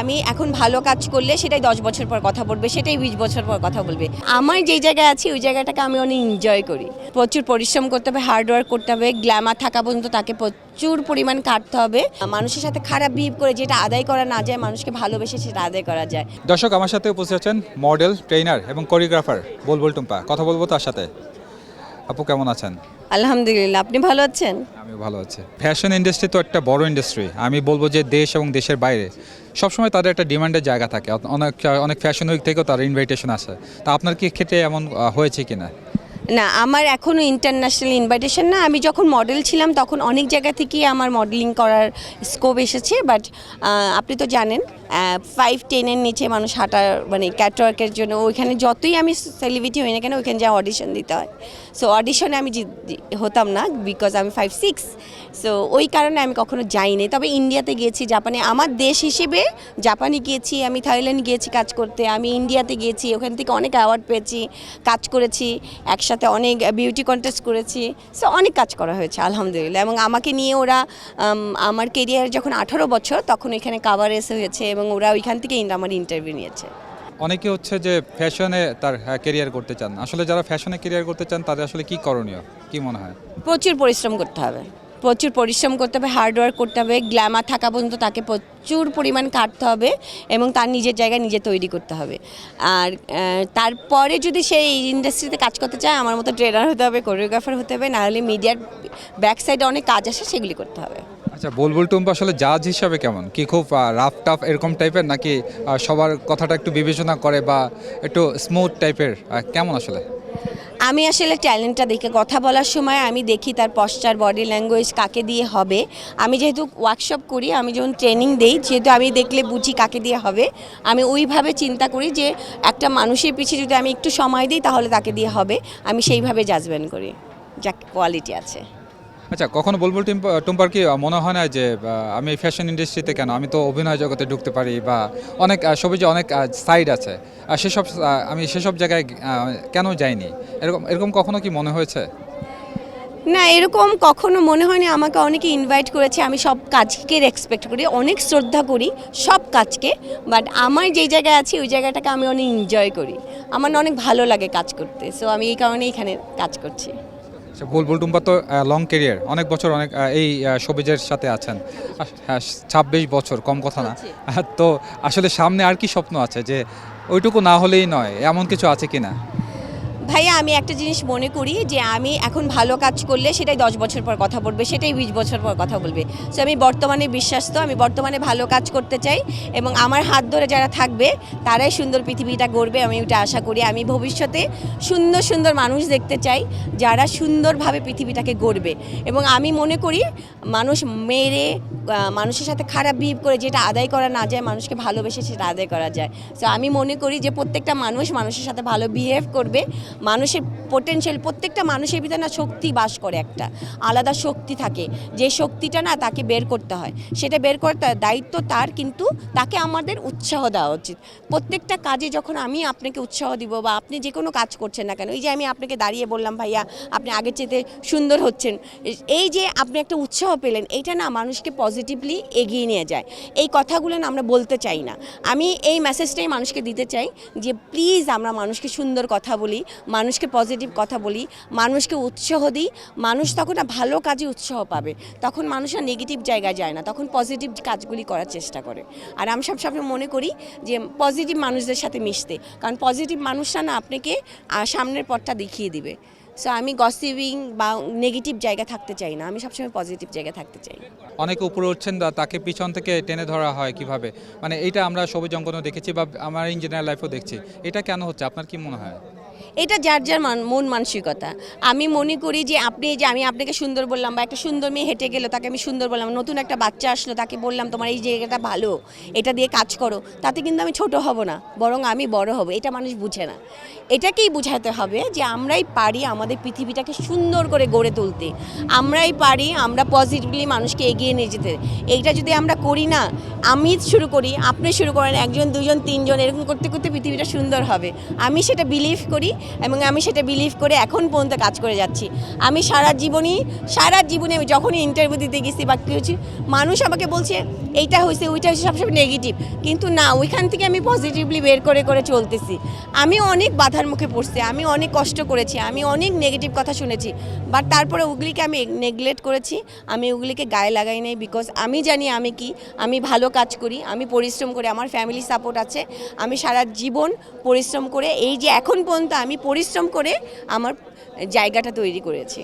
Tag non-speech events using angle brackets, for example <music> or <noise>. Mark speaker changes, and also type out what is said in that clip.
Speaker 1: আমি এখন ভালো কাজ করলে সেটাই দশ বছর পর কথা বলবে সেটাই বিশ বছর পর কথা বলবে। আমার যেই জায়গায় আছি ওই জায়গাটাকে আমি অনেক এনজয় করি। প্রচুর পরিশ্রম করতে হবে হার্ডওয়ার্ক করতে হবে গ্ল্যামার থাকা পর্যন্ত তাকে প্রচুর পরিমাণ কাটতে হবে। মানুষের সাথে খারাপ বিহেভ করে যেটা আদায় করা না যায় মানুষকে ভালোবেসে সেটা আদায় করা যায়।
Speaker 2: দর্শক আমার সাথে উপস্থিত আছেন মডেল ট্রেনার এবং কোরিওগ্রাফার বুলবুল টুম্পা। কথা বলব তার সাথে। আপু কেমন আছেন?
Speaker 1: আলহামদুলিল্লাহ আপনি ভালো আছেন?
Speaker 2: আমি ভালো আছি। ফ্যাশন ইন্ডাস্ট্রি তো একটা বড় ইন্ডাস্ট্রি আমি বলব যে দেশ এবং দেশের বাইরে সবসময় তাদের একটা ডিমান্ডের জায়গা থাকে। অনেক অনেক ফ্যাশন উইক থেকেও তার ইনভাইটেশন আসে। তা আপনার কি ক্ষেত্রে এমন হয়েছে কিনা?
Speaker 1: না, আমার এখনও ইন্টারন্যাশনাল ইনভাইটেশন না। আমি যখন মডেল ছিলাম তখন অনেক জায়গা থেকেই আমার মডেলিং করার স্কোপ এসেছে বাট আপনি তো জানেন ফাইভ টেনের নিচে মানুষ হাঁটার মানে ক্যাটওয়ার্কের জন্য ওইখানে যতই আমি সেলিব্রিটি হই না কেন ওইখানে যা অডিশন দিতে হয়। সো অডিশনে আমি হতাম না বিকজ আমি ফাইভ সিক্স সো ওই কারণে আমি কখনো যাইনি। তবে ইন্ডিয়াতে গিয়েছি জাপানে আমার দেশ হিসেবে জাপানে গিয়েছি, আমি থাইল্যান্ড গিয়েছি কাজ করতে, আমি ইন্ডিয়াতে গিয়েছি, ওখান থেকে অনেক অ্যাওয়ার্ড পেয়েছি, কাজ করেছি, একসাথে অনেক বিউটি কন্টেস্ট করেছি। সো অনেক কাজ করা হয়েছে আলহামদুলিল্লাহ। এবং আমাকে নিয়ে ওরা আমার কেরিয়ার যখন আঠারো বছর তখন এখানে কাবার এসে হয়েছে এবং ওরা ওইখান থেকে আমার ইন্টারভিউ নিয়েছে।
Speaker 2: অনেকে হচ্ছে যে ফ্যাশনে তার কেরিয়ার করতে চান। আসলে যারা ফ্যাশনে কেরিয়ার করতে চান তাদের আসলে কি করণীয়? কি মনে হয়?
Speaker 1: প্রচুর পরিশ্রম করতে হবে। প্রচুর পরিশ্রম করতে হবে হার্ডওয়ার্ক করতে হবে গ্ল্যামার থাকা পর্যন্ত তাকে প্রচুর পরিমাণ কাটতে হবে এবং তার নিজের জায়গায় নিজে তৈরি করতে হবে। আর তারপরে যদি সে এই ইন্ডাস্ট্রিতে কাজ করতে চায়, আমার মতো ট্রেনার হতে হবে কোরিওগ্রাফার হতে হবে, নাহলে মিডিয়ার ব্যাক সাইডে অনেক কাজ আসে, সেগুলি করতে হবে।
Speaker 2: আচ্ছা বুলবুল টুম্পা আসলে জাজ হিসাবে কেমন? কি খুব রাফ টাফ এরকম টাইপের নাকি সবার কথাটা একটু বিবেচনা করে বা একটু স্মুথ টাইপের কেমন আসলে?
Speaker 1: আমি আসলে ট্যালেন্টটা দেখে কথা বলার সময় আমি দেখি তার পশ্চার বডি ল্যাঙ্গুয়েজ কাকে দিয়ে হবে। আমি যেহেতু ওয়ার্কশপ করি, আমি যখন ট্রেনিং দেই যেহেতু আমি দেখলে বুঝি কাকে দিয়ে হবে। আমি ওইভাবে চিন্তা করি যে, একটা মানুষের পিছিয়ে যদি আমি একটু সময় দিই, তাহলে তাকে দিয়ে হবে। আমি সেইভাবে জাজমেন্ট করি যা কোয়ালিটি আছে।
Speaker 2: আচ্ছা কখনো বুলবুল টিম্পা টুম্পার কি মনে হয় না যে আমি ফ্যাশন ইন্ডাস্ট্রিতে কেন? আমি তো অভিনয় জগতে ঢুকতে পারি বা অনেক আহ, সবুজে অনেক সাইড আছে। আর সেসব আমি সেসব জায়গায় কেন যাইনি? এরকম এরকম কখনো কি মনে হয়েছে?
Speaker 1: না এরকম কখনো মনে হয়নি। আমাকে অনেকে ইনভাইট করেছে। আমি সব কাজকে রেসপেক্ট করি অনেক শ্রদ্ধা করি সব কাজকে। বাট আমার যেই জায়গায় আছি ওই জায়গাটাকে আমি অনেক এনজয় করি। আমার অনেক ভালো লাগে কাজ করতে। সো আমি এই কারণে এখানে কাজ করছি।
Speaker 2: বুলবুল টুম্পা তো লং কেরিয়ার অনেক বছর অনেক এই সবিজের সাথে আছেন। হ্যাঁ ছাব্বিশ বছর কম কথা না। <laughs> তো আসলে সামনে আর কি স্বপ্ন আছে যে ওইটুকু না হলেই নয় এমন কিছু আছে কিনা?
Speaker 1: ভাইয়া, আমি একটা জিনিস মনে করি যে আমি এখন ভালো কাজ করলে সেটাই দশ বছর পর কথা বলবে, সেটাই বিশ বছর পর কথা বলবে। সো আমি বর্তমানে বিশ্বাস্ত, আমি বর্তমানে ভালো কাজ করতে চাই এবং আমার হাত ধরে যারা থাকবে, তারাই সুন্দর পৃথিবীটা গড়বে, আমি ওটা আশা করি। আমি ভবিষ্যতে সুন্দর সুন্দর মানুষ দেখতে চাই, যারা সুন্দরভাবে পৃথিবীটাকে গড়বে। এবং আমি মনে করি মানুষ মেরে মানুষের সাথে খারাপ বিহেভ করে যেটা আদায় করা না যায়, মানুষকে ভালোবেসে সেটা আদায় করা যায়। সো আমি মনে করি যে প্রত্যেকটা মানুষ মানুষের সাথে ভালো বিহেভ করবে মানুষের পোটেনশিয়াল প্রত্যেকটা মানুষের ভিতরে না শক্তি বাস করে একটা। আলাদা শক্তি থাকে। যে শক্তিটা না তাকে বের করতে হয়, সেটা বের করতে দায়িত্ব তার, কিন্তু তাকে আমাদের উৎসাহ দেওয়া উচিত। প্রত্যেকটা কাজে যখন আমি আপনাকে উৎসাহ দিব বা আপনি যে কোনো কাজ করছেন না কেন, এই যে আমি আপনাকে দাঁড়িয়ে বললাম, ভাইয়া, আপনি আগের চেয়ে সুন্দর হচ্ছেন। এই যে আপনি একটা উৎসাহ পেলেন, এইটা না মানুষকে পজিটিভলি এগিয়ে নিয়ে যায়। এই কথাগুলো না আমরা বলতে চাই না। আমি এই মেসেজটাই মানুষকে দিতে চাই যে, প্লিজ আমরা মানুষকে সুন্দর কথা বলি মানুষকে পজিটিভ কথা বলি, মানুষকে উৎসাহ দিই, মানুষ তখন ভালো কাজে উৎসাহ পাবে। তখন মানুষ আর নেগেটিভ জায়গায় যায় না, তখন পজিটিভ কাজগুলি করার চেষ্টা করে। আর আমি সব সময় মনে করি যে পজিটিভ মানুষদের সাথে মিশতে, কারণ পজিটিভ মানুষরা না আপনাকে সামনের পথটা দেখিয়ে দিবে। সো আমি গসিভিং বা নেগেটিভ জায়গা থাকতে চাই না, আমি সবসময় পজিটিভ জায়গা থাকতে চাই।
Speaker 2: অনেকে উপরে উঠছেন তাকে পিছন থেকে টেনে ধরা হয় কীভাবে? মানে এটা আমরা সবুজ অঙ্গনও দেখেছি বা আমার ইঞ্জিনিয়ার লাইফও দেখছি। এটা কেন হচ্ছে? আপনার কি মনে হয়?
Speaker 1: এটা যার যার মান- মন মানসিকতা। আমি মনে করি যে আপনি যে আমি আপনাকে সুন্দর বললাম বা একটা সুন্দর মেয়ে হেঁটে গেলো, তাকে আমি সুন্দর বললাম, নতুন একটা বাচ্চা আসলো, তাকে বললাম, তোমার এই জায়গাটা ভালো, এটা দিয়ে কাজ করো। তাতে কিন্তু আমি ছোট হব না, বরং আমি বড় হব, এটা মানুষ বুঝে না। এটাকেই বুঝাতে হবে যে আমরাই পারি আমাদের পৃথিবীটাকে সুন্দর করে গড়ে তুলতে। আমরাই পারি আমরা পজিটিভলি মানুষকে এগিয়ে নিয়ে যেতে। এইটা যদি আমরা করি না, আমি শুরু করি, আপনি শুরু করেন, একজন, দুজন, তিনজন, এরকম করতে করতে পৃথিবীটা সুন্দর হবে। আমি সেটা বিলিভ করি এবং আমি সেটা বিলিভ করে এখন পর্যন্ত কাজ করে যাচ্ছি। আমি সারা জীবনই, সারা জীবনে আমি যখনই ইন্টারভিউ দিতে গেছি বা কিছু মানুষ আমাকে বলছে, এইটা হয়েছে, ওইটা হয়েছে, সবসময় নেগেটিভ কিন্তু না, ওইখান থেকে আমি পজিটিভলি বের করে করে চলতেছি। আমি অনেক বাধার মুখে পড়ছি, আমি অনেক কষ্ট করেছি, আমি অনেক নেগেটিভ কথা শুনেছি বাট তারপরে ওগুলিকে আমি নেগলেক্ট করেছি, আমি ওগুলিকে গায়ে লাগাই নাই বিকজ আমি জানি আমি কি, আমি ভালো কাজ করি, আমি পরিশ্রম করি, আমার ফ্যামিলি সাপোর্ট আছে, আমি সারা জীবন পরিশ্রম করে, এই যে এখন পর্যন্ত আমি পরিশ্রম করে আমার জায়গাটা তৈরি করেছি।